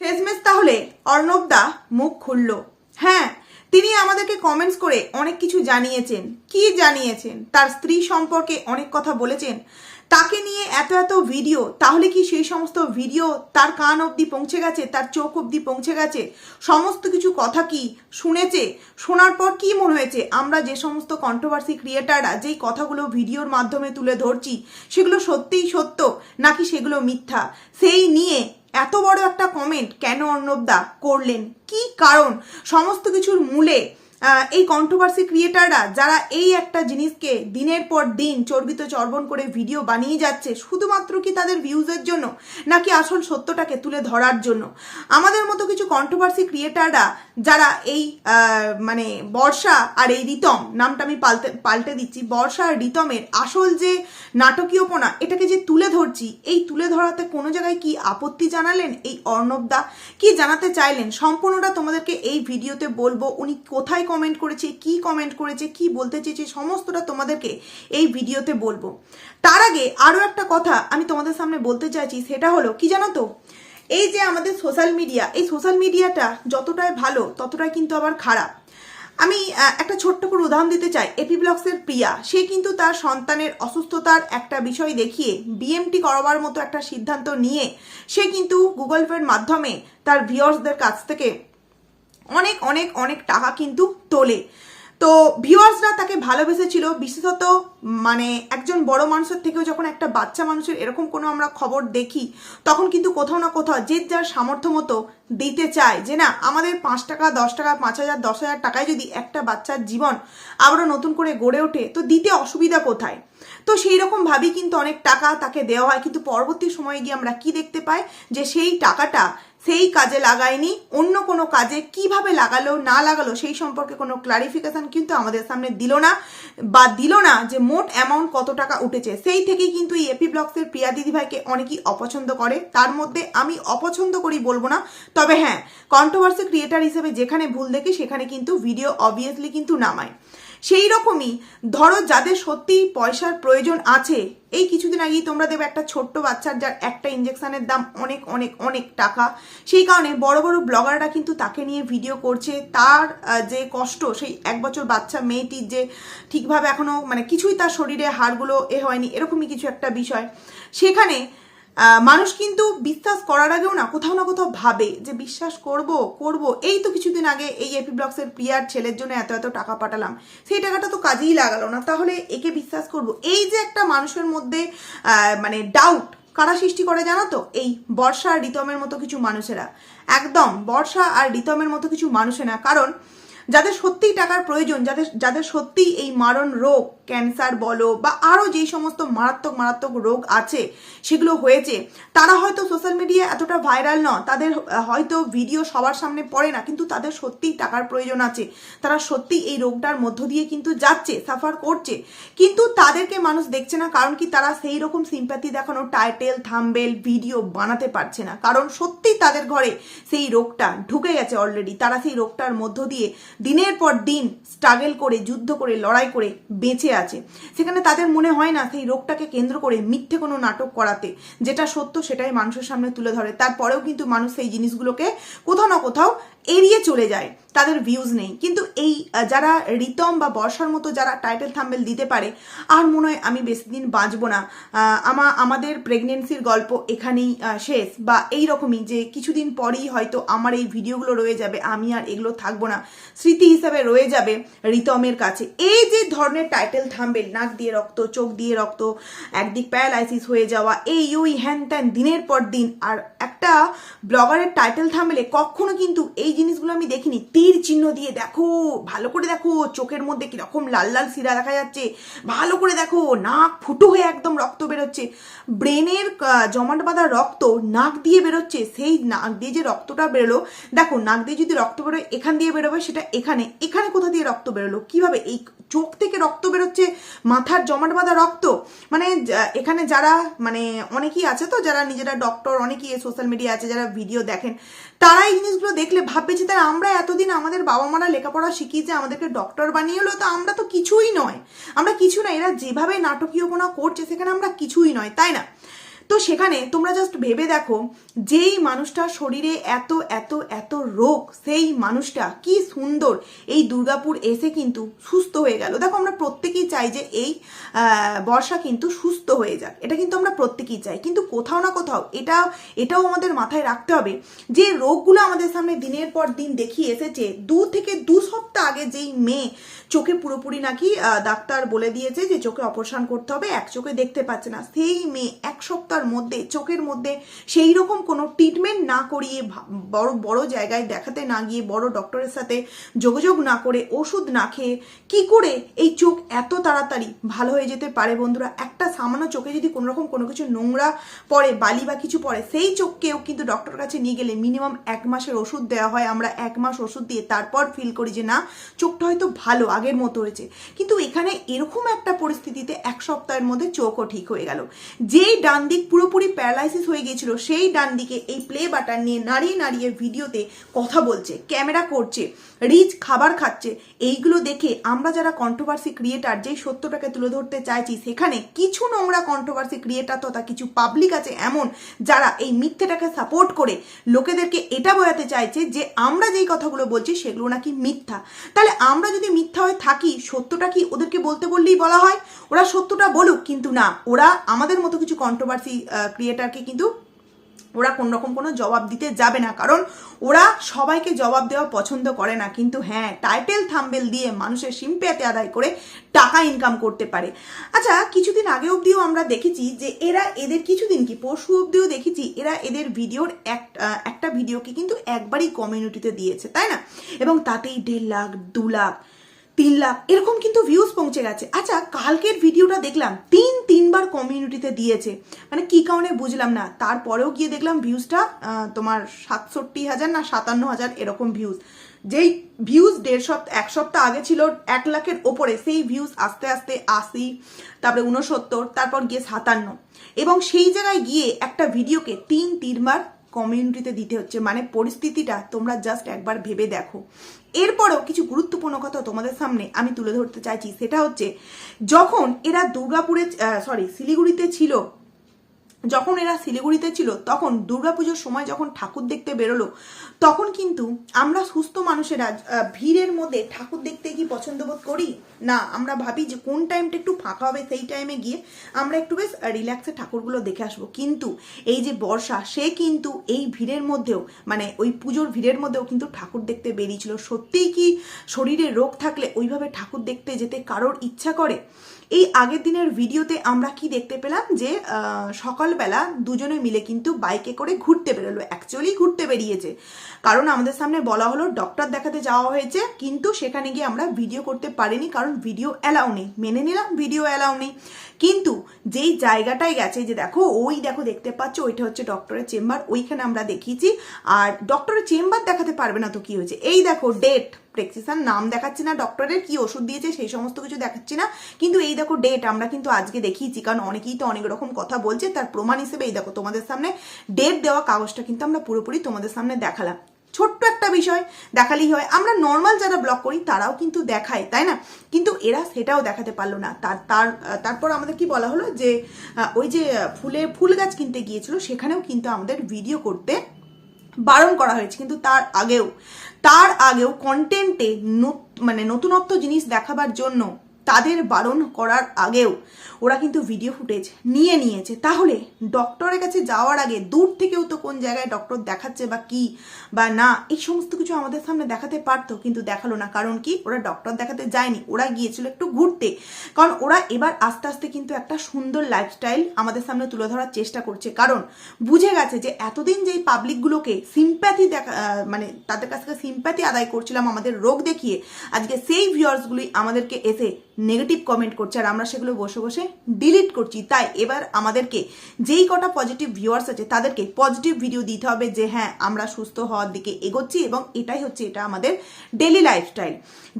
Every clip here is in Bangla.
শেষমেশ তাহলে অর্ণব দা মুখ খুলল। হ্যাঁ তিনি আমাদেরকে কমেন্টস করে অনেক কিছু জানিয়েছেন। কি জানিয়েছেন? তার স্ত্রী সম্পর্কে অনেক কথা বলেছেন। তাকে নিয়ে এত এত ভিডিও তাহলে কি সেই সমস্ত ভিডিও তার কান অবধি পৌঁছে গেছে? তার চোখ অবধি পৌঁছে গেছে? সমস্ত কিছু কথা কি শুনেছে? শোনার পর কি মনে হয়েছে? আমরা যে সমস্ত কন্ট্রোভার্সি ক্রিয়েটাররা যেই কথাগুলো ভিডিওর মাধ্যমে তুলে ধরছি, সেগুলো সত্যিই সত্য নাকি সেগুলো মিথ্যা? সেই নিয়ে এত বড় একটা কমেন্ট কেন অর্ণবদা করলেন? কি কারণ? সমস্ত কিছুর মূলে এই কন্ট্রোভার্সি ক্রিয়েটাররা যারা এই একটা জিনিসকে দিনের পর দিন চর্বিত চর্বণ করে ভিডিও বানিয়ে যাচ্ছে, শুধুমাত্র কি তাদের ভিউজের জন্য? নাকি আসল সত্যটাকে তুলে ধরার জন্য? আমাদের মতো কিছু কন্ট্রোভার্সি ক্রিয়েটাররা যারা এই মানে বর্ষা আর এই রিতম, নামটা আমি পাল্টে পাল্টে দিচ্ছি, বর্ষা আর রিতমের আসল যে নাটকীয়পনা, এটাকে যে তুলে ধরছি, এই তুলে ধরাতে কোনো জায়গায় কি আপত্তি জানালেন এই অর্ণবদা কি জানাতে চাইলেন? সম্পূর্ণটা তোমাদেরকে এই ভিডিওতে বলব, উনি কোথায় কমেন্ট করেছে, কি কমেন্ট করেছে, কি বলতে চেয়েছে, সমস্তটা তোমাদেরকে এই ভিডিওতে বলব। তার আগে আরও একটা কথা আমি তোমাদের সামনে বলতে চাইছি, সেটা হলো, কি জানো তো? এই যে আমাদের সোশ্যাল মিডিয়া এই সোশ্যাল মিডিয়াটা যতটাই ভালো, ততটাই কিন্তু আবার খারাপ। আমি একটা ছোট্ট করে উদাহরণ দিতে চাই এপি ব্লগসের প্রিয়া, সে কিন্তু তার সন্তানের অসুস্থতার একটা বিষয় দেখিয়ে বিএমটি করাবার মতো একটা সিদ্ধান্ত নিয়ে, সে কিন্তু গুগল পের মাধ্যমে তার ভিউয়ার্সদের কাছ থেকে অনেক অনেক অনেক টাকা কিন্তু তোলে। তো ভিউয়ার্সরা তাকে ভালোবেসেছিল, বিশেষত মানে একজন বড় মানুষের থেকেও যখন একটা বাচ্চা মানুষের এরকম কোনো আমরা খবর দেখি, তখন কিন্তু কোথাও না কোথাও যে যার সামর্থ্য মতো দিতে চায় যে না, আমাদের পাঁচ টাকা, দশ টাকা, পাঁচ হাজার, দশ হাজার টাকায় যদি একটা বাচ্চার জীবন আবারও নতুন করে গড়ে ওঠে, তো দিতে অসুবিধা কোথায়? তো সেই রকম ভাবেই কিন্তু অনেক টাকা তাকে দেওয়া হয়, কিন্তু পরবর্তী সময়ে গিয়ে আমরা কি দেখতে পাই? যে সেই টাকাটা সেই কাজে লাগায়নি, অন্য কোনো কাজে কীভাবে লাগালো, না লাগালো, সেই সম্পর্কে কোনো ক্লারিফিকেশন কিন্তু আমাদের সামনে দিল না, বা দিল না যে মোট অ্যামাউন্ট কত টাকা উঠেছে। সেই থেকেই কিন্তু এই এপি ব্লগসের প্রিয়া দিদিভাইকে অনেকেই অপছন্দ করে। তার মধ্যে আমি অপছন্দ করি বলব না, তবে হ্যাঁ কন্ট্রোভার্সি ক্রিয়েটার হিসেবে যেখানে ভুল দেখি সেখানে কিন্তু ভিডিও অবভিয়াসলি কিন্তু নামায়। সেই রকমই, ধরো যাদের সত্যি পয়সার প্রয়োজন আছে, এই কিছুদিন আগেই তোমরা দেবে একটা ছোট্ট বাচ্চার যার একটা ইঞ্জেকশনের দাম অনেক অনেক অনেক টাকা। সেই কারণে বড় বড় ব্লগাররা কিন্তু তাকে নিয়ে ভিডিও করছে। তার যে কষ্ট, সেই এক বছর বাচ্চা মেয়েটির যে ঠিকভাবে এখনও মানে কিছুই তার শরীরে হাড়গুলো এ হয়নি, এরকমই কিছু একটা বিষয়। সেখানে মানুষ কিন্তু বিশ্বাস করার আগেও না, কোথাও না কোথাও ভাবে যে বিশ্বাস করব করব। এই তো কিছুদিন আগে এই এপি ব্লগসের প্রিয়ার ছেলের জন্য এত এত টাকা পাঠালাম। সেই টাকাটা তো কাজেই লাগালো না। তাহলে একে বিশ্বাস করব? এই যে একটা মানুষের মধ্যে মানে ডাউট কারা সৃষ্টি করে জানো তো? এই বর্ষা আর রিতমের মতো কিছু মানুষেরা। একদম, বর্ষা আর রিতমের মতো কিছু মানুষেরা কারণ যাদের সত্যিই টাকার প্রয়োজন, যাদের যাদের সত্যিই এই মারণ রোগ ক্যান্সার বলো বা আরও যেই সমস্ত মারাত্মক মারাত্মক রোগ আছে, সেগুলো হয়েছে, তারা হয়তো সোশ্যাল মিডিয়া এতটা ভাইরাল ন তাদের হয়তো ভিডিও সবার সামনে পড়ে না, কিন্তু তাদের সত্যিই টাকার প্রয়োজন আছে। তারা সত্যিই এই রোগটার মধ্য দিয়ে কিন্তু যাচ্ছে সাফার করছে। কিন্তু তাদেরকে মানুষ দেখছে না, কারণ কি তারা সেই রকম সিম্প্যাথি দেখানো টাইটেল থাম্বেল ভিডিও বানাতে পারছে না। কারণ সত্যিই তাদের ঘরে সেই রোগটা ঢুকে গেছে অলরেডি তারা সেই রোগটার মধ্য দিয়ে দিনের পর দিন স্ট্রাগল করে, যুদ্ধ করে, লড়াই করে বেঁচে আছে। সেখানে তাদের মনে হয় না সেই রোগটাকে কেন্দ্র করে মিথ্যে কোনো নাটক করাতে। যেটা সত্য সেটাই মানুষের সামনে তুলে ধরে। তারপরেও কিন্তু মানুষ সেই জিনিসগুলোকে কোথাও না কোথাও এড়িয়ে চলে যায়, তাদের ভিউজ নেই। কিন্তু এই যারা রিতম বা বর্ষার মতো যারা টাইটেল থাম্বেল দিতে পারে, আর মনে হয় আমি বেশি দিন বাঁচবো না। আমা, আমাদের প্রেগনেন্সির গল্প এখানেই শেষ। বা এই রকমই যে কিছুদিন পরেই হয়তো আমার এই ভিডিওগুলো রয়ে যাবে, আমি আর এগুলো থাকব না। স্মৃতি হিসাবে রয়ে যাবে রিতমের কাছে। এই যে ধরনের টাইটেল থাম্বেল নাক দিয়ে রক্ত, চোখ দিয়ে রক্ত, একদিক প্যারালাইসিস হয়ে যাওয়া, এই, ওই, হ্যান ত্যান, দিনের পর দিন, আর একটা ব্লগারের টাইটেল থাম্বেলে কখনো কিন্তু এই জিনিসগুলো আমি দেখিনি। তীর চিহ্ন দিয়ে দেখো, ভালো করে দেখো, চোখের মধ্যে কীরকম লাল লাল শিরা দেখা যাচ্ছে, ভালো করে দেখো, নাক ফুটো হয়ে একদম রক্ত বেরোচ্ছে। ব্রেনের জমাট বাঁধা রক্ত নাক দিয়ে বেরোচ্ছে, সেই নাক দিয়ে যে রক্তটা বেরোলো, দেখো, নাক দিয়ে যদি রক্ত বেরোয়, এখান দিয়ে বেরোবে, সেটা এখানে এখানে কোথা দিয়ে রক্ত বেরোলো? কীভাবে? এই চোখ থেকে রক্ত বেরোচ্ছে, মাথার জমাট বাঁধা রক্ত? মানে এখানে যারা মানে অনেকেই আছে তো, যারা নিজেরা ডক্টর অনেকেই সোশ্যাল মিডিয়া আছে, যারা ভিডিও দেখেন। তারা এই জিনিসগুলো দেখলে ভাববে যে, তারা আমরা এতদিন আমাদের বাবা মারা লেখাপড়া শিখিয়েছে আমাদেরকে ডক্টর বানিয়ে হলো তো আমরা তো কিছুই নয়। আমরা কিছু না, এরা যেভাবে নাটকীয়পনা করছে, সেখানে আমরা কিছুই নয়, তাই না? তো সেখানে তোমরা জাস্ট ভেবে দেখো, যেই মানুষটার শরীরে এত এত এত রোগ, সেই মানুষটা কি সুন্দর। এই দুর্গাপুর এসে কিন্তু সুস্থ হয়ে গেল। দেখো আমরা প্রত্যেকেই চাই যে এই বর্ষা কিন্তু সুস্থ হয়ে যাক। এটা কিন্তু আমরা প্রত্যেকেই চাই। কিন্তু কোথাও না কোথাও এটা, এটাও আমাদের মাথায় রাখতে হবে যে রোগগুলো আমাদের সামনে দিনের পর দিন দেখিয়ে এসেছে। দু থেকে দু সপ্তাহ আগে যেই মেয়ে চোখে পুরোপুরি নাকি ডাক্তার বলে দিয়েছে যে চোখে অপারেশন করতে হবে, এক চোখে দেখতে পাচ্ছে না। সেই মেয়ে এক সপ্তাহের মধ্যে, চোখের মধ্যে সেই রকম কোনো ট্রিটমেন্ট না করিয়ে বড় বড় জায়গায় দেখাতে না গিয়ে বড় ডক্টরের সাথে যোগাযোগ না করে ওষুধ না খেয়ে কি করে এই চোখ এত তাড়াতাড়ি ভালো হয়ে যেতে পারে বন্ধুরা? একটা সামান্য চোখে যদি কোনো রকম কোনো কিছু নোংরা পড়ে, বালি বা কিছু পড়ে, সেই চোখকেও কিন্তু ডক্টর কাছে নিয়ে গেলে মিনিমাম এক মাসের ওষুধ দেওয়া হয়। আমরা এক মাস ওষুধ দিয়ে তারপর ফিল করি যে, না, চোখটা হয়তো ভালো, আগের মতো হয়েছে। কিন্তু এখানে এরকম একটা পরিস্থিতিতে এক সপ্তাহের মধ্যে চোখও ঠিক হয়ে গেল। যেই ডান দিক পুরোপুরি প্যারালাইসিস হয়ে গিয়েছিল, সেই ডান দিকে এই প্লে বাটন নিয়ে নাড়িয়ে নাড়িয়ে ভিডিওতে কথা বলছে, ক্যামেরা করছে রিচ খাবার খাচ্ছে। এইগুলো দেখে আমরা যারা কন্ট্রোভার্সি ক্রিয়েটার যেই সত্যটাকে তুলে ধরতে চাইছি, সেখানে কিছু নোংরা কন্ট্রোভার্সি ক্রিয়েটার তথা কিছু পাবলিক আছে এমন যারা এই মিথ্যেটাকে সাপোর্ট করে লোকেদেরকে এটা বোঝাতে চাইছে যে আমরা যেই কথাগুলো বলছি সেগুলো নাকি মিথ্যা। তাহলে আমরা যদি মিথ্যা হয়ে থাকি, সত্যটা কি ওদেরকে বলতে বললেই বলা হয়? ওরা সত্যটা বলুক, কিন্তু না, ওরা আমাদের মতো কিছু কন্ট্রোভার্সি ক্রিয়েটারকে কিন্তু ওরা কোন রকম কোনো জবাব দিতে যাবে না। কারণ ওরা সবাইকে জবাব দেওয়া পছন্দ করে না। কিন্তু হ্যাঁ টাইটেল থাম্বেল দিয়ে মানুষের সিম্পেতে আদায় করে টাকা ইনকাম করতে পারে। আচ্ছা কিছুদিন আগে অবধিও আমরা দেখেছি যে এরা এদের কিছুদিন কি, পরশু অবধিও দেখেছি, এরা এদের ভিডিওর এক একটা ভিডিওকে কিন্তু একবারই কমিউনিটিতে দিয়েছে, তাই না? এবং তাতেই দেড় লাখ, দু লাখ তিন লাখ। এরকম কিন্তু ভিউজ পৌঁছে গেছে। আচ্ছা কালকের ভিডিওটা দেখলাম। তিন, তিনবার কমিউনিটিতে দিয়েছে। মানে কি কারণে বুঝলাম না। তারপরেও গিয়ে দেখলাম ভিউজটা তোমার সাতষট্টি হাজার না সাতান্ন হাজার এরকম ভিউজ যেই ভিউজ দেড় সপ্তাহ এক সপ্তাহ আগে ছিল এক লাখের ওপরে, সেই ভিউজ আস্তে আস্তে আশি, তারপরে উনসত্তর তারপর গিয়ে সাতান্ন। এবং সেই জায়গায় গিয়ে একটা ভিডিওকে তিন, তিনবার কমিউনিটিতে দিতে হচ্ছে মানে পরিস্থিতিটা তোমরা জাস্ট একবার ভেবে দেখো। এরপরও কিছু গুরুত্বপূর্ণ কথা তোমাদের সামনে আমি তুলে ধরতে চাইছি, সেটা হচ্ছে যখন এরা দুর্গাপুরে সরি শিলিগুড়িতে ছিল যখন এরা শিলিগুড়িতে ছিল, তখন দুর্গাপুজোর সময় যখন ঠাকুর দেখতে বেরোলো, তখন কিন্তু আমরা সুস্থ মানুষেরা ভিড়ের মধ্যে ঠাকুর দেখতে কি পছন্দ বোধ করি? না, আমরা ভাবি যে কোন টাইমটা একটু ফাঁকা হবে সেই টাইমে গিয়ে আমরা একটু বেশ রিল্যাক্সে ঠাকুরগুলো দেখে আসব। কিন্তু এই যে বর্ষা, সে কিন্তু এই ভিড়ের মধ্যেও মানে ওই পুজোর ভিড়ের মধ্যেও কিন্তু ঠাকুর দেখতে বেরিয়েছিল। সত্যিই কি শরীরে রোগ থাকলে ওইভাবে ঠাকুর দেখতে যেতে কারোর ইচ্ছা করে? এই আগের দিনের ভিডিওতে আমরা কি দেখতে পেলাম? যে সকালবেলা দুজনে মিলে কিন্তু বাইকে করে ঘুরতে বেরোলো। অ্যাকচুয়ালি ঘুরতে বেরিয়েছে। কারণ আমাদের সামনে বলা হলো ডক্টর দেখাতে যাওয়া হয়েছে। কিন্তু সেখানে গিয়ে আমরা ভিডিও করতে পারিনি, কারণ ভিডিও অ্যালাউ নেই। মেনে নিলাম ভিডিও অ্যালাউ নেই। কিন্তু যেই জায়গাটায় গেছে যে দেখো, ওই দেখো দেখতে পাচ্ছ, ওইটা হচ্ছে ডক্টরের চেম্বার ওইখানে আমরা দেখিয়েছি। আর ডক্টরের চেম্বার দেখাতে পারবে না তো কি হয়েছে? এই দেখো ডেট প্রেসক্রিপশন নাম দেখাচ্ছি না ডক্টরের কি ওষুধ দিয়েছে, সেই সমস্ত কিছু দেখাচ্ছি না। কিন্তু এই দেখো ডেট আমরা কিন্তু আজকে দেখিয়েছি, কারণ অনেকেই তো অনেক রকম কথা বলছে, তার প্রমাণ হিসেবে এই দেখো তোমাদের সামনে ডেট দেওয়া কাগজটা কিন্তু আমরা পুরোপুরি তোমাদের সামনে দেখালাম। ছোট্ট একটা বিষয় দেখালেই হয়। আমরা নর্মাল যারা ব্লগ করি, তারাও কিন্তু দেখায়, তাই না? কিন্তু এরা সেটাও দেখাতে পারল না। তার তার, তারপর আমাদের কি বলা হলো যে ওই যে ফুলে, ফুল গাছ কিনতে গিয়েছিল, সেখানেও কিন্তু আমাদের ভিডিও করতে বারণ করা হয়েছে। কিন্তু তার আগেও তার আগেও কন্টেন্টে মানে নতুনত্ব জিনিস দেখাবার জন্য তাদের বারণ করার আগেও ওরা কিন্তু ভিডিও ফুটেজ নিয়ে নিয়েছে। তাহলে ডক্টরের কাছে যাওয়ার আগে দূর থেকেও তো কোন জায়গায় ডক্টর দেখাচ্ছে বা কি বা না, এই সমস্ত কিছু আমাদের সামনে দেখাতে পারতো কিন্তু দেখাল না। কারণ কি? ওরা ডক্টর দেখাতে যায়নি। ওরা গিয়েছিল একটু ঘুরতে। কারণ ওরা এবার আস্তে আস্তে কিন্তু একটা সুন্দর লাইফস্টাইল আমাদের সামনে তুলে ধরার চেষ্টা করছে। কারণ বুঝে গেছে যে এতদিন যেই পাবলিকগুলোকে সিম্প্যাথি দেখা মানে তাদের কাছ থেকে সিম্প্যাথি আদায় করছিলাম আমাদের রোগ দেখিয়ে, আজকে সেই ভিউয়ার্সগুলি আমাদেরকে এসে নেগেটিভ কমেন্ট করছে আর আমরা সেগুলো বসে বসে ডিলিট করছি। তাই এবার আমাদেরকে যেই কটা পজিটিভ ভিউয়ার্স আছে তাদেরকে পজিটিভ ভিডিও দিতে হবে যে হ্যাঁ আমরা সুস্থ হওয়ার দিকে এগোচ্ছি এবং এটাই হচ্ছে এটা আমাদের ডেলি লাইফস্টাইল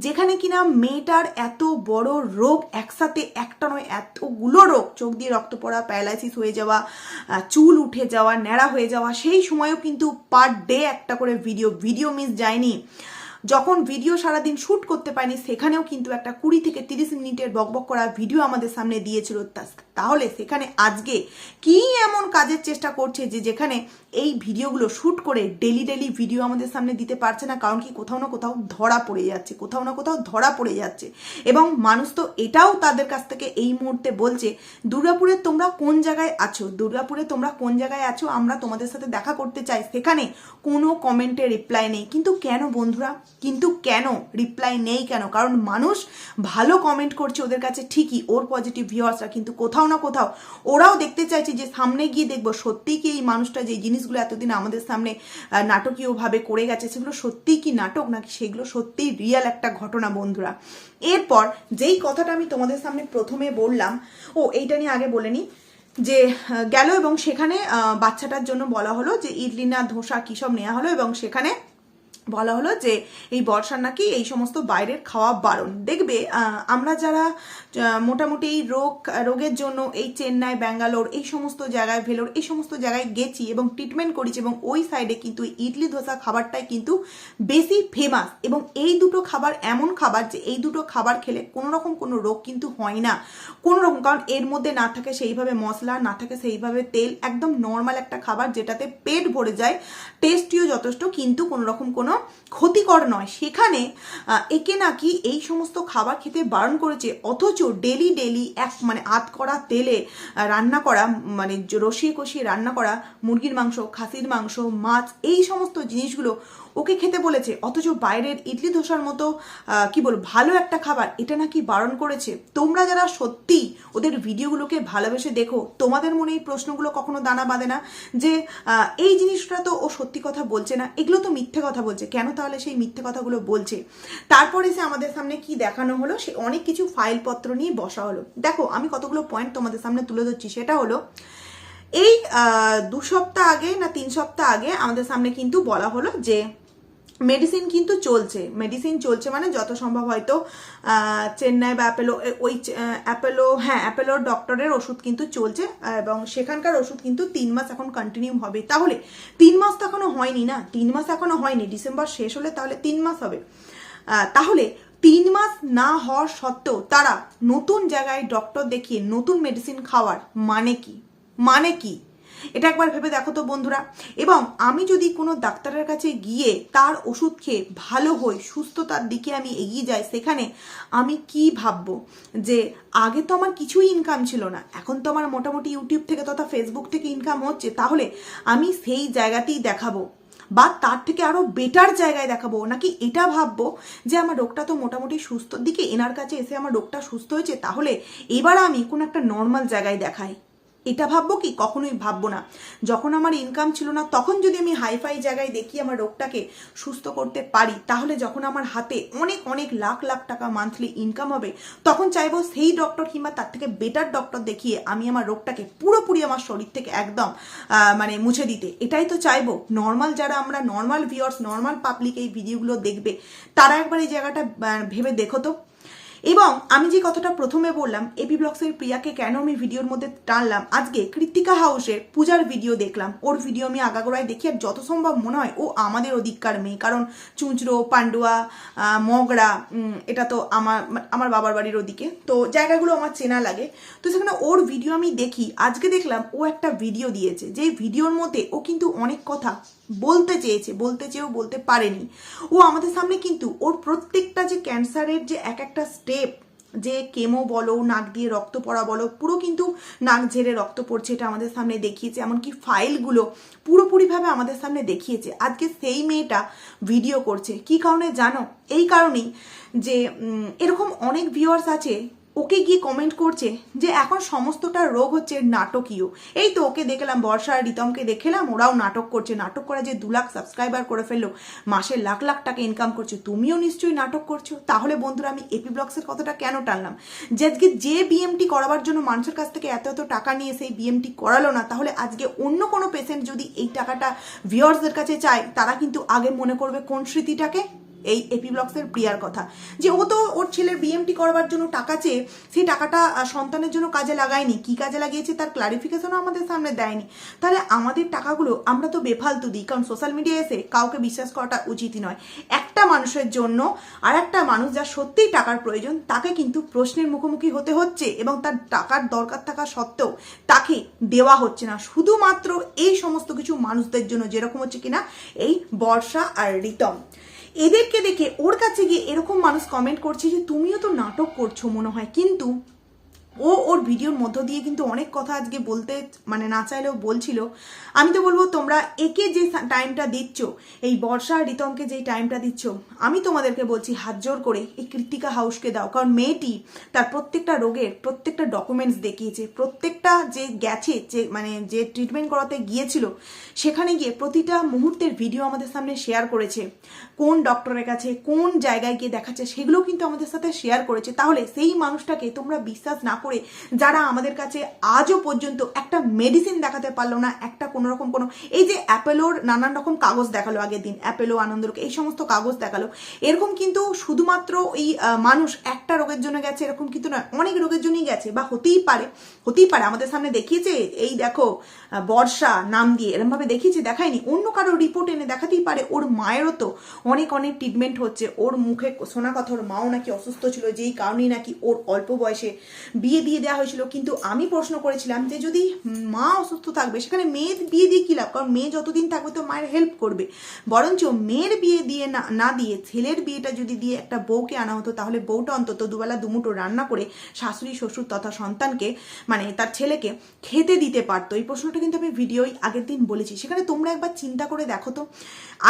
যেখানে কিনা মেয়েটার এত বড় রোগ, একসাথে একটা নয়, এতগুলো রোগ, চোখ দিয়ে রক্ত পড়া প্যারালাইসিস হয়ে যাওয়া চুল উঠে যাওয়া, ন্যাড়া হয়ে যাওয়া, সেই সময়ও কিন্তু পার ডে একটা করে ভিডিও ভিডিও মিস যায়নি। যখন ভিডিও সারাদিন শ্যুট করতে পারিনি, সেখানেও কিন্তু একটা কুড়ি থেকে তিরিশ মিনিটের বকবক করা ভিডিও আমাদের সামনে দিয়েছিল তাহলে সেখানে আজকে কি এমন কাজের চেষ্টা করছে যে যেখানে এই ভিডিওগুলো শ্যুট করে ডেলি ডেলি ভিডিও আমাদের সামনে দিতে পারছে না, কারণ কি কোথাও না কোথাও ধরা পড়ে যাচ্ছে, কোথাও না কোথাও ধরা পড়ে যাচ্ছে। এবং মানুষ তো এটাও তাদের কাছ থেকে এই মুহূর্তে বলছে, দুর্গাপুরে তোমরা কোন জায়গায় আছো? দুর্গাপুরে তোমরা কোন জায়গায় আছো? আমরা তোমাদের সাথে দেখা করতে চাই। সেখানে কোনো কমেন্টে রিপ্লাই নেই। কিন্তু কেন বন্ধুরা? কিন্তু কেন রিপ্লাই নেই কেন? কারণ মানুষ ভালো কমেন্ট করছে ওদের কাছে ঠিকই, ওর পজিটিভ ভিউয়ার্সরা কিন্তু কোথাও না কোথাও ওরাও দেখতে চাইছে যে সামনে গিয়ে দেখব সত্যিই কি এই মানুষটা যে জিনিসগুলো এতদিন আমাদের সামনে নাটকীয়ভাবে করে গেছে, সেগুলো সত্যিই কি নাটক নাকি সেগুলো সত্যিই রিয়াল একটা ঘটনা বন্ধুরা? এরপর যেই কথাটা আমি তোমাদের সামনে প্রথমে বললাম, ও, এইটা নিয়ে আগে বলে নিই, যে গেল এবং সেখানে বাচ্চাটার জন্য বলা হলো যে ইডলি না ধোসা কী সব নেওয়া হলো এবং সেখানে বলা হলো যে এই বর্ষার নাকি এই সমস্ত বাইরের খাওয়া বারণ। দেখবে আমরা যারা মোটামুটি এই রোগ, রোগের জন্য এই চেন্নাই, ব্যাঙ্গালোর, এই সমস্ত জায়গায়, ভেলোর, এই সমস্ত জায়গায় গেছি এবং ট্রিটমেন্ট করেছি এবং ওই সাইডে কিন্তু ইডলি ধোসা খাবারটাই কিন্তু বেশি ফেমাস এবং এই দুটো খাবার এমন খাবার যে এই দুটো খাবার খেলে কোনো রকম কোনো রোগ কিন্তু হয় না। কোনো রকম, কারণ এর মধ্যে না থাকে সেইভাবে মশলা, না থাকে সেইভাবে তেল, একদম নর্মাল একটা খাবার যেটাতে পেট ভরে যায় টেস্টিও যথেষ্ট, কিন্তু কোনো রকম কোনো ক্ষতিকর নয়। সেখানে একে নাকি এই সমস্ত খাবার খেতে বারণ করেছে, অথচ ডেলি ডেলি এক মানে আত করা তেলে রান্না করা মানে রসিয়ে কষিয়ে রান্না করা মুরগির মাংস, খাসির মাংস, মাছ, এই সমস্ত জিনিসগুলো ওকে খেতে বলেছে, অথচ বাইরের ইডলি ধোসার মতো কি বল ভালো একটা খাবার এটা নাকি বারণ করেছে। তোমরা যারা সত্যি ওদের ভিডিওগুলোকে ভালোবেসে দেখো, তোমাদের মনে এই প্রশ্নগুলো কখনো দানা বাঁধে না যে এই জিনিসটা তো ও সত্যি কথা বলছে না, এগুলো তো মিথ্যে কথা বলছে, কেন তাহলে সেই মিথ্যে কথাগুলো বলছে? তারপরে সে আমাদের সামনে কি দেখানো হলো, সে অনেক কিছু ফাইলপত্র নিয়ে বসা হলো। দেখো, আমি কতগুলো পয়েন্ট তোমাদের সামনে তুলে ধরছি, সেটা হলো এই দু সপ্তাহ আগে না তিন সপ্তাহ আগে আমাদের সামনে কিন্তু বলা হলো যে মেডিসিন কিন্তু চলছে। মেডিসিন চলছে মানে যত সম্ভব হয়তো চেন্নাই বা অ্যাপেলো ওই অ্যাপেলো হ্যাঁ অ্যাপেলোর ডক্টরের ওষুধ কিন্তু চলছে, এবং সেখানকার ওষুধ কিন্তু তিন মাস এখন কন্টিনিউ হবে। তাহলে তিন মাস তো এখনও হয়নি না? তিন মাস এখনও হয়নি? ডিসেম্বর শেষ হলে তাহলে তিন মাস হবে। তাহলে তিন মাস না হওয়ার সত্ত্বেও তারা নতুন জায়গায় ডক্টর দেখিয়ে নতুন মেডিসিন খাওয়ার মানে কি? মানে কি? এটা একবার ভেবে দেখো তো বন্ধুরা। এবং আমি যদি কোনো ডাক্তারের কাছে গিয়ে তার ওষুধ খেয়ে ভালো হই, সুস্থতার দিকে আমি এগিয়ে যাই, সেখানে আমি কি ভাববো? যে আগে তো আমার কিছুই ইনকাম ছিল না, এখন তো আমার মোটামুটি ইউটিউব থেকে তথা ফেসবুক থেকে ইনকাম হচ্ছে, তাহলে আমি সেই জায়গাতেই দেখাবো। বা তার থেকে আরও বেটার জায়গায় দেখাবো। নাকি এটা ভাববো যে আমার রোগটা তো মোটামুটি সুস্থর দিকে, এনার কাছে এসে আমার রোগটা সুস্থ হয়েছে, তাহলে এবার আমি কোনো একটা নর্মাল জায়গায় দেখাই। এটা ভাববো কি? কখনোই ভাববো না। যখন আমার ইনকাম ছিল না, তখন যদি আমি হাইফাই জায়গায় দেখি আমার রোগটাকে সুস্থ করতে পারি, তাহলে যখন আমার হাতে অনেক অনেক লাখ লাখ টাকা মান্থলি ইনকাম হবে, তখন চাইব সেই ডক্টর কিংবা তার থেকে বেটার ডক্টর দেখিয়ে আমি আমার রোগটাকে পুরোপুরি আমার শরীর থেকে একদম মানে মুছে দিতে। এটাই তো চাইব। নর্মাল যারা আমরা নর্মাল ভিউয়ার্স নর্মাল পাবলিক এই ভিডিওগুলো দেখবে, তারা একবার এই জায়গাটা ভেবে দেখো তো। এবং আমি যে কথাটা প্রথমে বললাম এপি ব্লগসের প্রিয়াকে কেন আমি ভিডিওর মধ্যে টানলাম, আজকে কৃতিকা হাউসের পূজার ভিডিও দেখলাম। ওর ভিডিও আমি আগাগোড়ায় দেখি আর যত সম্ভব মনে হয় ও আমাদের ওদিককার মেয়ে। কারণ চুঁচড়ো, পান্ডুয়া মগরা এটা তো আমার আমার বাবার বাড়ির ওদিকে। তো জায়গাগুলো আমার চেনা লাগে। তো সেখানে ওর ভিডিও আমি দেখি। আজকে দেখলাম ও একটা ভিডিও দিয়েছে। যে ভিডিওর মধ্যে ও কিন্তু অনেক কথা বলতে চেয়েছে, বলতে চেয়েও বলতে পারেনি। ও আমাদের সামনে কিন্তু ওর প্রত্যেকটা যে ক্যান্সারের যে এক একটা স্টেপ, যে কেমো বলো, নাক দিয়ে রক্ত পড়া বলো, পুরো কিন্তু নাক ঝেড়ে রক্ত পড়ছে এটা আমাদের সামনে দেখিয়েছে, এমনকি ফাইলগুলো পুরোপুরিভাবে আমাদের সামনে দেখিয়েছে। আজকে সেই মেয়েটা ভিডিও করছে। কি কারণে জানো? এই কারণেই যে এরকম অনেক ভিউয়ার্স আছে ওকে গিয়ে কমেন্ট করছে যে এখন সমস্তটা রোগ হচ্ছে নাটকীয়। এই তো ওকে দেখলাম, বর্ষা আর রিতমকে দেখলাম, ওরাও নাটক করছে। নাটক করা যে দু লাখ সাবস্ক্রাইবার করে ফেলল, মাসে লাখ লাখ টাকা ইনকাম করছে, তুমিও নিশ্চয়ই নাটক করছ? তাহলে বন্ধুরা, আমি এপি ব্লগসের কথাটা কেন টানলাম? যে আজকে যে বিএমটি করাবার জন্য মানুষের কাছ থেকে এত এত টাকা নিয়ে সেই বিএমটি করালো না, তাহলে আজকে অন্য কোনো পেশেন্ট যদি এই টাকাটা ভিউয়ার্সদের কাছে চায়, তারা কিন্তু আগে মনে করবে কোন স্মৃতিটাকে? এই এপি ব্লগসের প্রিয়ার কথা। যে ও তো ওর ছেলের বিএমটি করবার জন্য টাকা চেয়ে সেই টাকাটা সন্তানের জন্য কাজে লাগায়নি। কি কাজে লাগিয়েছে তার ক্লারিফিকেশনও আমাদের সামনে দেয়নি। তাহলে আমাদের টাকাগুলো আমরা তো বেফালতু দিই, কারণ সোশ্যাল মিডিয়া এসে কাউকে বিশ্বাস করাটা উচিতই নয়। একটা মানুষের জন্য আর একটা মানুষ যার সত্যিই টাকার প্রয়োজন, তাকে কিন্তু প্রশ্নের মুখোমুখি হতে হচ্ছে এবং তার টাকার দরকার থাকা সত্ত্বেও তাকে দেওয়া হচ্ছে না। শুধুমাত্র এই সমস্ত কিছু মানুষদের জন্য, যেরকম হচ্ছে কিনা, এই বর্ষা আর রিতম এদেরকে দেখে ওর কাছে গিয়ে এরকম মানুষ কমেন্ট করছে যে, তুমিও তো নাটক করছ, মনে হয়। কিন্তু ও ওর ভিডিওর মধ্য দিয়ে কিন্তু অনেক কথা আজকে বলতে মানে না চাইলেও বলছিল। আমি তো বলব তোমরা একে যে টাইমটা দিচ্ছ, এই বর্ষা রিতমকে যেই টাইমটা দিচ্ছ, আমি তোমাদেরকে বলছি হাত জোর করে এই কৃতিকা হাউসকে দাও। কারণ মেয়েটি তার প্রত্যেকটা রোগের প্রত্যেকটা ডকুমেন্টস দেখিয়েছে। প্রত্যেকটা যে গেছে, যে মানে যে ট্রিটমেন্ট করাতে গিয়েছিল, সেখানে গিয়ে প্রতিটা মুহূর্তের ভিডিও আমাদের সামনে শেয়ার করেছে। কোন ডক্টরের কাছে, কোন জায়গায় গিয়ে দেখাচ্ছে সেগুলো কিন্তু আমাদের সাথে শেয়ার করেছে। তাহলে সেই মানুষটাকে তোমরা বিশ্বাস না করে। যারা আমাদের কাছে আজও পর্যন্ত একটা মেডিসিন দেখাতে পারল না, একটা কোনো রকম কোনো, এই যে অ্যাপেলোর নানান রকম কাগজ দেখাল আগের দিন, অ্যাপেলো আনন্দরূপ এই সমস্ত কাগজ দেখাল। এরকম কিন্তু শুধুমাত্র এই মানুষ একটা রোগের জন্য গেছে, এরকম কিন্তু নয়, অনেক রোগের জন্যই গেছে বা হতেই পারে হতেই পারে। আমাদের সামনে দেখিয়েছে, এই দেখো বর্ষা নাম দিয়ে, এরমভাবে দেখিয়েছে, দেখায়নি। অন্য কারও রিপোর্ট এনে দেখাতেই পারে, ওর মায়েরও তো অনেক অনেক ট্রিটমেন্ট হচ্ছে। ওর মুখে শোনা কথা ওর মাও নাকি অসুস্থ ছিল, যেই কারণেই নাকি ওর অল্প বয়সে বিয়ে দিয়ে দেওয়া হয়েছিল, কিন্তু আমি প্রশ্ন করেছিলাম যে যদি মা অসুস্থ থাকবে, সেখানে মেয়ের বিয়ে দিয়ে কী লাভ? কারণ মেয়ে যতদিন থাকবে তো মায়ের হেল্প করবে। বরঞ্চ মেয়ের বিয়ে দিয়ে না না দিয়ে ছেলের বিয়েটা যদি দিয়ে একটা বউকে আনা হতো, তাহলে বউটা অন্তত দুবেলা দুমুটো রান্না করে শাশুড়ি, শ্বশুর তথা সন্তানকে মানে তার ছেলেকে খেতে দিতে পারতো। এই প্রশ্নটা কিন্তু আমি ভিডিওই আগের দিন বলেছি। সেখানে তোমরা একবার চিন্তা করে দেখো তো।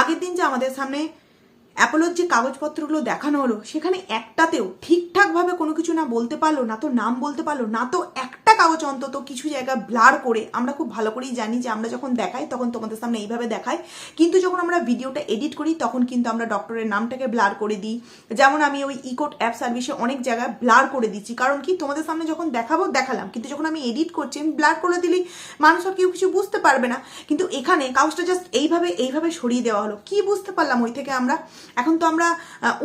আগের দিন যে আমাদের সামনে অ্যাপোলোর যে কাগজপত্রগুলো দেখানো হলো, সেখানে একটাতেও ঠিকঠাকভাবে কোনো কিছু না বলতে পারল, না তো নাম বলতে পারল, না তো একটা কাগজ অন্তত কিছু জায়গা ব্লার করে আমরা খুব ভালো করেই জানি যে আমরা যখন দেখাই তখন তোমাদের সামনে এইভাবে দেখাই। কিন্তু যখন আমরা ভিডিওটা এডিট করি তখন কিন্তু আমরা ডক্টরের নামটাকে ব্লার করে দিই। যেমন আমি ওই ইকোট অ্যাপ সার্ভিসে অনেক জায়গায় ব্লার করে দিচ্ছি। কারণ কি? তোমাদের সামনে যখন দেখাবো, দেখালাম। কিন্তু যখন আমি এডিট করছি, আমি ব্লার করে দিলেই মানুষ আর কেউ কিছু বুঝতে পারবে না। কিন্তু এখানে কাগজটা জাস্ট এইভাবে এইভাবে সরিয়ে দেওয়া হলো। কি বুঝতে পারলাম ওই থেকে আমরা? এখন তো আমরা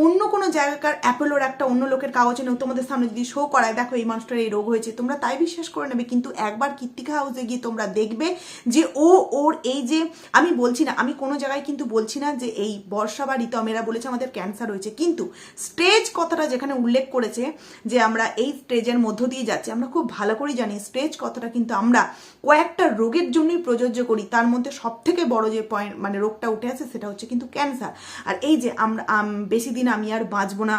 অন্য কোনো জায়গাকার অ্যাপেলোর একটা অন্য লোকের কাগজে নেই তোমাদের সামনে যদি শো করায়, দেখো এই মানুষটার এই রোগ হয়েছে, তোমরা তাই বিশ্বাস করে নেবে, কিন্তু একবার কীর্তিকা হাউসে গিয়ে তোমরা দেখবে যে ও ওর এই যে, আমি বলছি না, আমি কোনো জায়গায় কিন্তু বলছি না যে এই বর্ষা বা ঋতমেরা বলেছে আমাদের ক্যান্সার হয়েছে, কিন্তু স্টেজ কথাটা যেখানে উল্লেখ করেছে যে আমরা এই স্টেজের মধ্য দিয়ে যাচ্ছি, আমরা খুব ভালো করেই জানি স্টেজ কথাটা কিন্তু আমরা কয়েকটা রোগের জন্যই প্রযোজ্য করি, তার মধ্যে সব থেকে বড় যে পয়েন্ট মানে রোগটা উঠে আছে সেটা হচ্ছে কিন্তু ক্যান্সার আর এই যে আমরা বেশি দিন আমি আর বাঁচবো না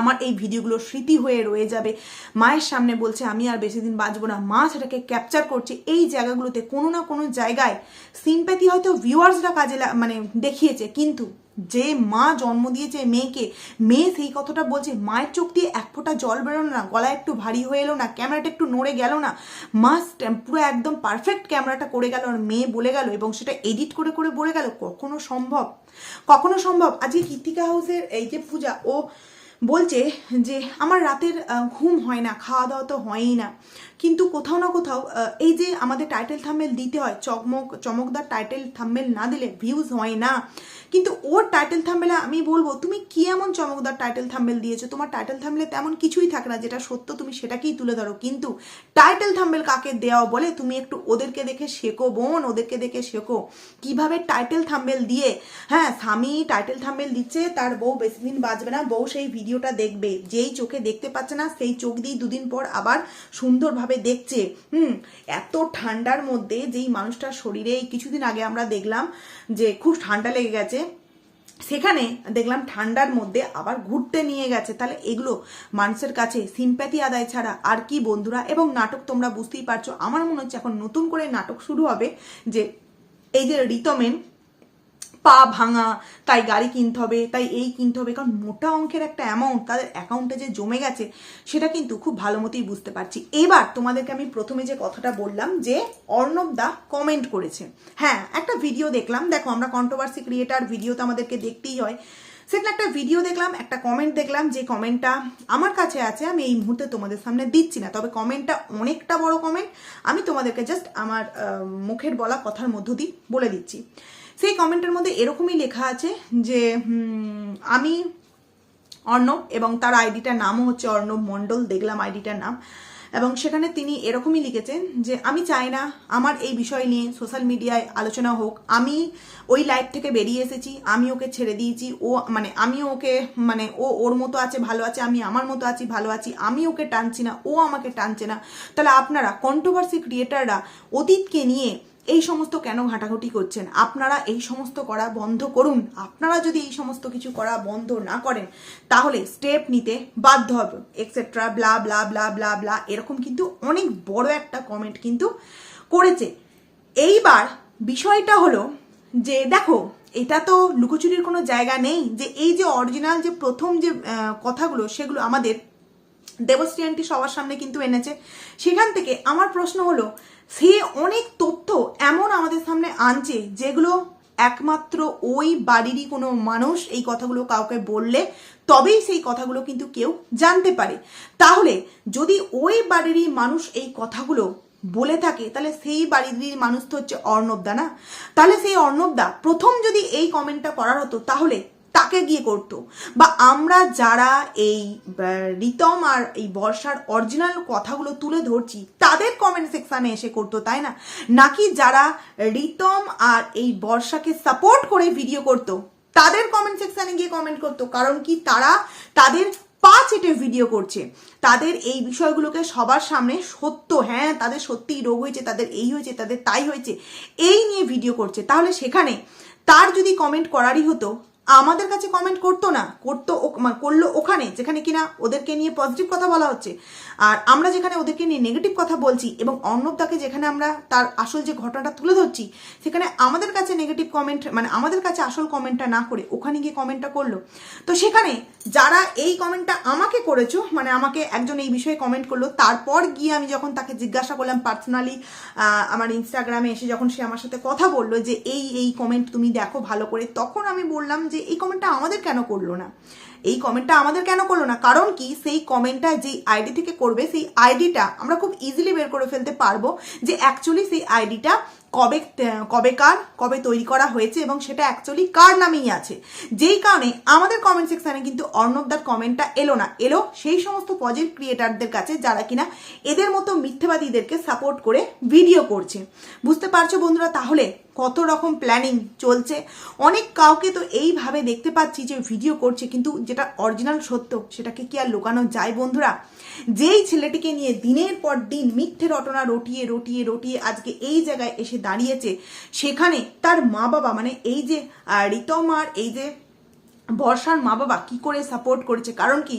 আমার এই ভিডিওগুলো স্মৃতি হয়ে রয়ে যাবে। মায়ের সামনে বলছে, আমি আর বেশি দিন বাঁচবো না। মা সেটাকে ক্যাপচার করছে। এই জায়গাগুলোতে কোনো না কোনো জায়গায় সিম্প্যাথি হয়তো ভিউয়ার্সরা কাজে মানে দেখিয়েছে, কিন্তু যে মা জন্ম দিয়েছে মেয়েকে, মেয়ে সেই কথাটা বলছে, মায়ের চোখ দিয়ে এক ফোঁটা জল বেরোলো না গলা একটু ভারী হয়ে এলো না, ক্যামেরাটা একটু নড়ে গেল না। মা পুরো একদম পারফেক্ট ক্যামেরাটা করে গেল আর মেয়ে বলে গেল এবং সেটা এডিট করে করে বলে গেল। কখনো সম্ভব? কখনো সম্ভব? আজকে কীর্তিকা হাউসের এই যে পূজা, ও বলছে যে, আমার রাতের ঘুম হয় না খাওয়া দাওয়া তো হয়ই না। কিন্তু কোথাও না কোথাও এই যে আমাদের টাইটেল থাম্বেল দিতে হয় চমক চমকদার টাইটেল থাম্বেল না দিলে ভিউজ হয় না। কিন্তু ওর টাইটেল থাম্বেলে আমি বলব, তুমি কি এমন চমকদার টাইটেল থাম্বেল দিয়েছ? তোমার টাইটেল থাম্বেলে তেমন কিছুই থাকে না, যেটা সত্য তুমি সেটাকেই তুলে ধরো। কিন্তু টাইটেল থাম্বেল কাকে দেওয়া বলে, তুমি একটু ওদেরকে দেখে শেখো বোন, ওদেরকে দেখে শেখো। কীভাবে টাইটেল থাম্বেল দিয়ে হ্যাঁ স্বামী টাইটেল থাম্বেল দিচ্ছে, তার বউ বেশি দিন বাঁচবে না, বউ সেই ভিডিওটা দেখবে। যেই চোখে দেখতে পাচ্ছে না, সেই চোখ দিয়ে দুদিন পর আবার সুন্দরভাবে দেখছে, হুম, এত ঠান্ডার মধ্যে যেই মানুষটার শরীরে কিছুদিন আগে আমরা দেখলাম যে খুব ঠান্ডা লেগে গেছে, সেখানে দেখলাম ঠান্ডার মধ্যে আবার ঘুরতে নিয়ে গেছে। তাহলে এগুলো মানুষের কাছে সিম্প্যাথি আদায় ছাড়া আর কি বন্ধুরা? এবং নাটক তোমরা বুঝতেই পারছ, আমার মনে হচ্ছে এখন নতুন করে নাটক শুরু হবে যে এই যে রিতমেন পা ভাঙা, তাই গাড়ি কিনতে হবে, তাই এই কিনতে হবে, কারণ মোটা অঙ্কের একটা অ্যামাউন্ট তাদের অ্যাকাউন্টে যে জমে গেছে, সেটা কিন্তু খুব ভালো মতোই বুঝতে পারছি। এবার তোমাদেরকে আমি প্রথমে যে কথাটা বললাম যে অর্ণব দা কমেন্ট করেছে। হ্যাঁ একটা ভিডিও দেখলাম, দেখো আমরা কন্ট্রোভার্সি ক্রিয়েটার ভিডিও তো আমাদেরকে দেখতেই হয়। সেখানে একটা ভিডিও দেখলাম, একটা কমেন্ট দেখলাম, যে কমেন্টটা আমার কাছে আছে, আমি এই মুহূর্তে তোমাদের সামনে দিচ্ছি না, তবে কমেন্টটা অনেকটা বড় কমেন্ট আমি তোমাদেরকে জাস্ট আমার মুখের বলা কথার মধ্য দিয়ে বলে দিচ্ছি। সেই কমেন্টের মধ্যে এরকমই লেখা আছে যে আমি অর্ণব এবং তার আইডিটার নামও হচ্ছে অর্ণব মণ্ডল, দেখলাম আইডিটার নাম। এবং সেখানে তিনি এরকমই লিখেছেন যে, আমি চাই না আমার এই বিষয় নিয়ে সোশ্যাল মিডিয়ায় আলোচনা হোক। আমি ওই লাইফ থেকে বেরিয়ে এসেছি, আমি ওকে ছেড়ে দিয়েছি, ও মানে আমি ওকে মানে ও ওর মতো আছে, ভালো আছে, আমি আমার মতো আছি, ভালো আছি, আমি ওকে টানছি না, ও আমাকে টানছে না। তাহলে আপনারা কন্ট্রোভার্সি ক্রিয়েটাররা অতীতকে নিয়ে এই সমস্ত কেন ঘাটাঘাটি করছেন? আপনারা এই সমস্ত করা বন্ধ করুন। আপনারা যদি এই সমস্ত কিছু করা বন্ধ না করেন, তাহলে স্টেপ নিতে বাধ্য হবে etcetera blah blah blah blah blah এরকম কিন্তু অনেক বড় একটা কমেন্ট কিন্তু করেছে। এইবার বিষয়টা হলো যে, দেখো, এটা তো লুকোচুরির কোনো জায়গা নেই যে, এই যে অরিজিনাল যে প্রথম যে কথাগুলো, সেগুলো আমাদের দেবশ্রী আন্টি সবার সামনে কিন্তু এনেছে। সেখান থেকে আমার প্রশ্ন হলো সে অনেক তথ্য এমন আমাদের সামনে আনছে, যেগুলো একমাত্র ওই বাড়িরই কোনো মানুষ এই কথাগুলো কাউকে বললে তবেই সেই কথাগুলো কিন্তু কেউ জানতে পারে। তাহলে যদি ওই বাড়িরই মানুষ এই কথাগুলো বলে থাকে, তাহলে সেই বাড়ির মানুষ তো হচ্ছে অর্ণবদা না? তাহলে সেই অর্ণবদা প্রথম যদি এই কমেন্টটা করার হতো, তাহলে তাকে গিয়ে করতো। বা আমরা যারা এই রিতম আর এই বর্ষার অরিজিনাল কথাগুলো তুলে ধরছি, তাদের কমেন্ট সেকশানে এসে করতো, তাই না? নাকি যারা রিতম আর এই বর্ষাকে সাপোর্ট করে ভিডিও করতো, তাদের কমেন্ট সেকশানে গিয়ে কমেন্ট করতো। কারণ কি তারা তাদের পা চেটে ভিডিও করছে। তাদের এই বিষয়গুলোকে সবার সামনে সত্য হ্যাঁ তাদের সত্যিই রোগ হয়েছে, তাদের এই হয়েছে, তাদের তাই হয়েছে, এই নিয়ে ভিডিও করছে। তাহলে সেখানে তার যদি কমেন্ট করারই হতো আমাদের কাছে কমেন্ট করতো না, করতো মানে করল ওখানে, যেখানে কিনা ওদেরকে নিয়ে পজিটিভ কথা বলা হচ্ছে। আর আমরা যেখানে ওদেরকে নিয়ে নেগেটিভ কথা বলছি এবং অর্ণবদাকে যেখানে আমরা তার আসল যে ঘটনাটা তুলে ধরছি, সেখানে আমাদের কাছে নেগেটিভ কমেন্ট মানে আমাদের কাছে আসল কমেন্টটা না করে ওখানে গিয়ে কমেন্টটা করল। তো সেখানে যারা এই কমেন্টটা আমাকে করেছ মানে আমাকে একজন এই বিষয়ে কমেন্ট করল, তারপর গিয়ে আমি যখন তাকে জিজ্ঞাসা করলাম পার্সোনালি আমার ইনস্টাগ্রামে এসে যখন সে আমার সাথে কথা বলল যে এই এই কমেন্ট তুমি দেখো ভালো করে, তখন আমি বললাম যে এই কমেন্টটা আমাদের কেন করল না? এই কমেন্টটা আমাদের কেন করল না? কারণ কি? সেই কমেন্টটা যেই আইডি থেকে করবে, সেই আইডিটা আমরা খুব ইজিলি বের করে ফেলতে পারব যে অ্যাকচুয়ালি সেই আইডিটা কবে কবে কার, কবে তৈরি করা হয়েছে এবং সেটা অ্যাকচুয়ালি কার নামেই আছে। যেই কারণে আমাদের কমেন্ট সেকশানে কিন্তু অর্ণবদার কমেন্টটা এলো না। এলো সেই সমস্ত পজিটিভ ক্রিয়েটারদের কাছে যারা কিনা এদের মতো মিথ্যেবাদীদেরকে সাপোর্ট করে ভিডিও করছে। বুঝতে পারছ বন্ধুরা? তাহলে কত রকম প্ল্যানিং চলছে। অনেক কাউকে তো এইভাবে দেখতে পাচ্ছি যে ভিডিও করছে, কিন্তু যেটা অরিজিনাল সত্য, সেটাকে কি আর লোকানো যায় বন্ধুরা? যেই ছেলেটিকে নিয়ে দিনের পর দিন মিথ্যে রটনা রটিয়ে রটিয়ে রটিয়ে আজকে এই জায়গায় এসে দাঁড়িয়েছে, সেখানে তার মা বাবা মানে এই যে রিতম আর এই যে বর্ষার মা বাবা কি করে সাপোর্ট করেছে? কারণ কি,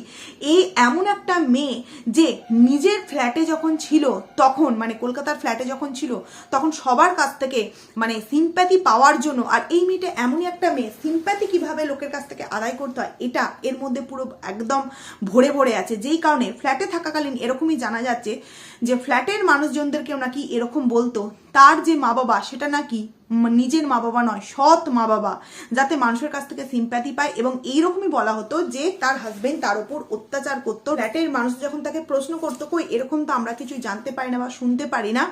এই এমন একটা মেয়ে যে নিজের ফ্ল্যাটে যখন ছিল, তখন মানে কলকাতার ফ্ল্যাটে যখন ছিল, তখন সবার কাছ থেকে মানে সিম্প্যাথি পাওয়ার জন্য, আর এই মেয়েটা এমনই একটা মেয়ে সিম্প্যাথি কীভাবে লোকের কাছ থেকে আদায় করতে হয়, এটা এর মধ্যে পুরো একদম ভরে ভরে আছে। যেই কারণে ফ্ল্যাটে থাকাকালীন এরকমই জানা যাচ্ছে যে ফ্ল্যাটের মানুষজনদেরকেও নাকি এরকম বলতো, তার যে মা বাবা সেটা নাকি নিজের মা বাবা নয়, সৎ মা বাবা যাতে মানুষের কাছ থেকে সিম্প্যাথি পায় এবং এইরকমই বলা হতো যে তার হাজবেন্ড তার উপর অত্যাচার করতো। ফ্ল্যাটের মানুষ যখন তাকে প্রশ্ন করতো, কই, এরকম তো আমরা কিছুই জানতে পারি না বা শুনতে পারি না।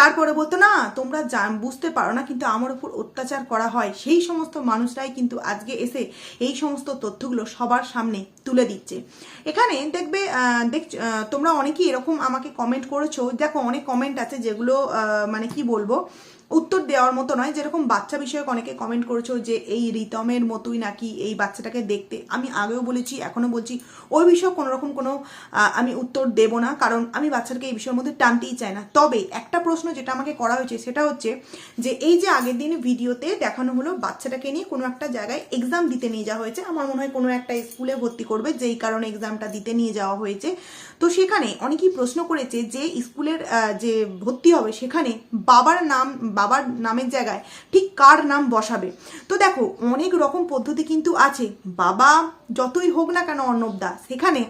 তারপরে বলতো, না, তোমরা বুঝতে পারো না, কিন্তু আমার উপর অত্যাচার করা হয়। সেই সমস্ত মানুষরাই কিন্তু আজকে এসে এই সমস্ত তথ্যগুলো সবার সামনে তুলে দিচ্ছে। এখানে দেখবে দেখ তোমরা অনেকেই এরকম আমাকে কমেন্ট করেছ। দেখো, অনেক কমেন্ট আছে যেগুলো মানে কি বলব? উত্তর দেওয়ার মতো নয়, যেরকম বাচ্চা বিষয়ক অনেকে কমেন্ট করেছ যে এই রিতমের মতোই নাকি এই বাচ্চাটাকে দেখতে। আমি আগেও বলেছি, এখনও বলছি, ওই বিষয়ে কোনো রকম কোনো আমি উত্তর দেব না, কারণ আমি বাচ্চাটাকে এই বিষয়ের মধ্যে টানতেই চাই না। তবে একটা প্রশ্ন যেটা আমাকে করা হয়েছে, সেটা হচ্ছে যে এই যে আগের দিন ভিডিওতে দেখানো হলো বাচ্চাটাকে নিয়ে কোনো একটা জায়গায় এক্সাম দিতে নিয়ে যাওয়া হয়েছে, আমার মনে হয় কোনো একটা স্কুলে ভর্তি করবে, যেই কারণে এক্সামটা দিতে নিয়ে যাওয়া হয়েছে। তো সেখানে অনেকেই প্রশ্ন করেছে যে স্কুলের যে ভর্তি হবে সেখানে বাবার নাম, বাবার নামের জায়গায় ঠিক কার নাম বসাবে? তো দেখো, অনেক রকম পদ্ধতি কিন্তু আছে। বাবা যতই হোক না কেন অর্ণবদা সেখানে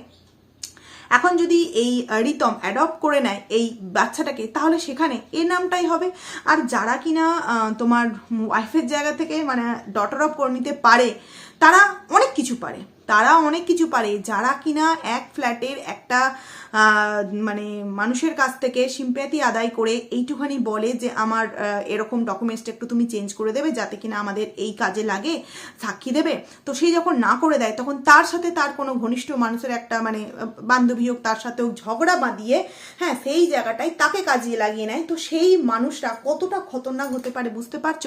এখন যদি এই রিতম অ্যাডপ্ট করে নেয় এই বাচ্চাটাকে, তাহলে সেখানে এ নামটাই হবে। আর যারা কিনা তোমার ওয়াইফের জায়গা থেকে মানে ডটার অফ করে নিতে পারে, তারা অনেক কিছু পারে। তারা অনেক কিছু পারে। যারা কিনা এক ফ্ল্যাটের একটা মানে মানুষের কাছ থেকে সিম্প্যাথি আদায় করে এইটুখানি বলে যে আমার এরকম ডকুমেন্টসটা একটু তুমি চেঞ্জ করে দেবে যাতে কিনা আমাদের এই কাজে লাগে, সাক্ষী দেবে। তো সেই যখন না করে দেয়, তখন তার সাথে তার কোনো ঘনিষ্ঠ মানুষের একটা মানে বান্ধবী হোক, তার সাথেও ঝগড়া বাঁধিয়ে হ্যাঁ সেই জায়গাটায় তাকে কাজিয়ে লাগিয়ে নেয়। তো সেই মানুষরা কতটা খতরনাক হতে পারে বুঝতে পারছ?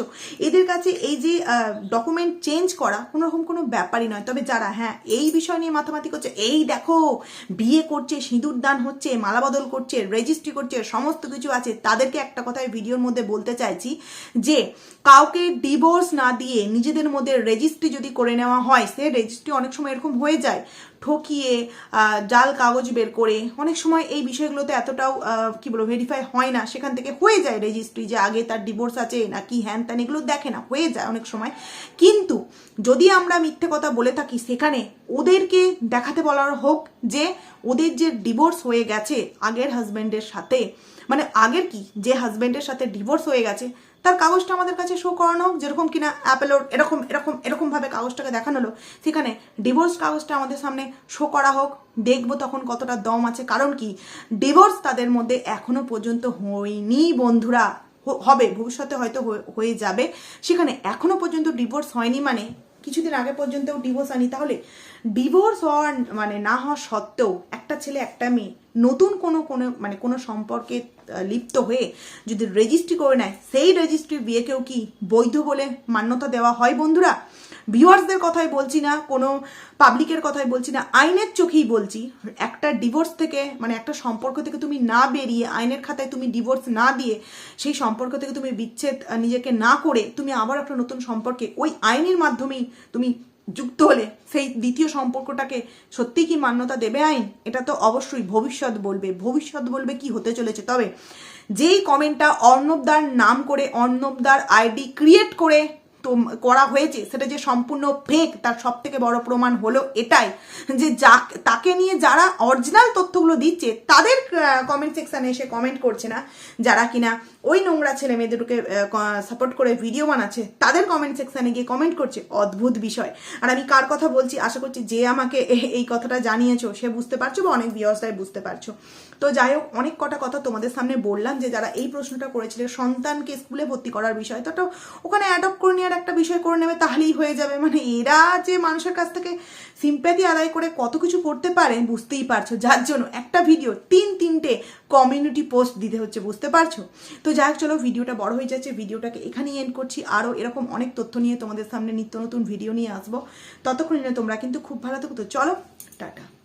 এদের কাছে এই যে ডকুমেন্ট চেঞ্জ করা কোনো রকম কোনো ব্যাপারই নয়। তবে যারা হ্যাঁ এই বিষয় নিয়ে মাথামাতি করছে, এই দেখো, বিয়ে করছে, সিঁদুর দান হচ্ছে, মালাবদল করছে রেজিস্ট্রি করছে, সমস্ত কিছু আছে। তাদেরকে একটা কথাই ভিডিওর মধ্যে বলতে চাইছি যে, কাউকে ডিভোর্স না দিয়ে নিজেদের মধ্যে রেজিস্ট্রি যদি করে নেওয়া হয়, সে রেজিস্ট্রি অনেক সময় এরকম হয়ে যায়। ঠকিয়ে জাল কাগজ বের করে, অনেক সময় এই বিষয়গুলোতে এতটাও কি বলব ভেরিফাই হয় না। সেখান থেকে হয়ে যায় রেজিস্ট্রি যে আগে তার ডিভোর্স আছে নাকি হ্যান ত্যান, এগুলো দেখে না, হয়ে যায় অনেক সময়। কিন্তু যদি আমরা মিথ্যে কথা বলে থাকি সেখানে, ওদেরকে দেখাতে বলার হোক যে ওদের যে ডিভোর্স হয়ে গেছে আগের হাজব্যান্ডের সাথে মানে আগের কি? যে হাজব্যান্ডের সাথে ডিভোর্স হয়ে গেছে তার কাগজটা আমাদের কাছে শো করানো হোক, যেরকম কিনা অ্যাপেলোর এরকম এরকম এরকমভাবে কাগজটাকে দেখানো হলো, সেখানে ডিভোর্স কাগজটা আমাদের সামনে শো করা হোক। দেখব তখন কতটা দম আছে, কারণ কি? ডিভোর্স তাদের মধ্যে এখনও পর্যন্ত হয়নি বন্ধুরা। হবে, ভবিষ্যতে হয়তো হয়ে- হয়ে যাবে। সেখানে এখনও পর্যন্ত ডিভোর্স হয়নি মানে কিছুদিন আগে পর্যন্তও ডিভোর্স আনি তাহলে ডিভোর্স হওয়ার মানে না হওয়া সত্ত্বেও একটা ছেলে, একটা মেয়ে নতুন কোনো কোনো মানে কোনো সম্পর্কে লিপ্ত হয়ে যদি রেজিস্ট্রি করে নেয়, সেই রেজিস্ট্রি বিয়েকেও কি বৈধ বলে মান্যতা দেওয়া হয় বন্ধুরা? ভিউয়ার্সদের কথাই বলছি না, কোনো পাবলিকের কথাই বলছি না, আইনের চোখেই বলছি, একটা ডিভোর্স থেকে মানে একটা সম্পর্ক থেকে তুমি না বেরিয়ে, আইনের খাতায় তুমি ডিভোর্স না দিয়ে, সেই সম্পর্ক থেকে তুমি বিচ্ছেদ নিজেকে না করে, তুমি আবার একটা নতুন সম্পর্কে ওই আইনের মাধ্যমেই তুমি যুক্ত হলে, সেই দ্বিতীয় সম্পর্কটাকে সত্যি কি মান্যতা দেবে আইন? এটা তো অবশ্যই ভবিষ্যৎ বলবে ভবিষ্যৎ বলবে কি হতে চলেছে। তবে যেই কমেন্টটা অর্ণবদার নাম করে, অর্ণবদার আইডি ক্রিয়েট করে করা হয়েছে, সেটা যে সম্পূর্ণ ফেক তার সব থেকে বড় প্রমাণ হলো এটাই। যে যা তাকে নিয়ে যারা অরিজিনাল তথ্যগুলো দিচ্ছে, তাদের কমেন্ট সেকশানে এসে কমেন্ট করছে না যারা কিনা ওই নোংরা ছেলে মেয়েদেরকে সাপোর্ট করে ভিডিও বানাচ্ছে, তাদের কমেন্ট সেকশানে গিয়ে কমেন্ট করছে, অদ্ভুত বিষয়। আর আমি কার কথা বলছি? আশা করছি যে আমাকে এই কথাটা জানিয়েছো, সে বুঝতে পারছ বা অনেক বিয়সায় বুঝতে পারছ। তো যাই হোক, অনেক কটা কথা তোমাদের সামনে বললাম যে যারা এই প্রশ্নটা করেছিল, সন্তানকে স্কুলে ভর্তি করার বিষয়, তো ওখানে অ্যাডপ্ট করে নেওয়ার একটা বিষয় করে নেবে, তাহলেই হয়ে যাবে। মানে এরা যে মানুষের কাছ থেকে সিম্প্যাথি আদায় করে কত কিছু করতে পারে, বুঝতেই পারছ। যার জন্য একটা ভিডিও তিন, তিনটে কমিউনিটি পোস্ট দিতে হচ্ছে, বুঝতে পারছ? তো যাই হোক, চলো ভিডিওটা বড় হয়ে যাচ্ছে ভিডিওটাকে এখানেই এন্ড করছি। আরও এরকম অনেক তথ্য নিয়ে তোমাদের সামনে নিত্য নতুন ভিডিও নিয়ে আসব। ততক্ষণ তোমরা কিন্তু খুব ভালো থাকো। তো চলো, টাটা।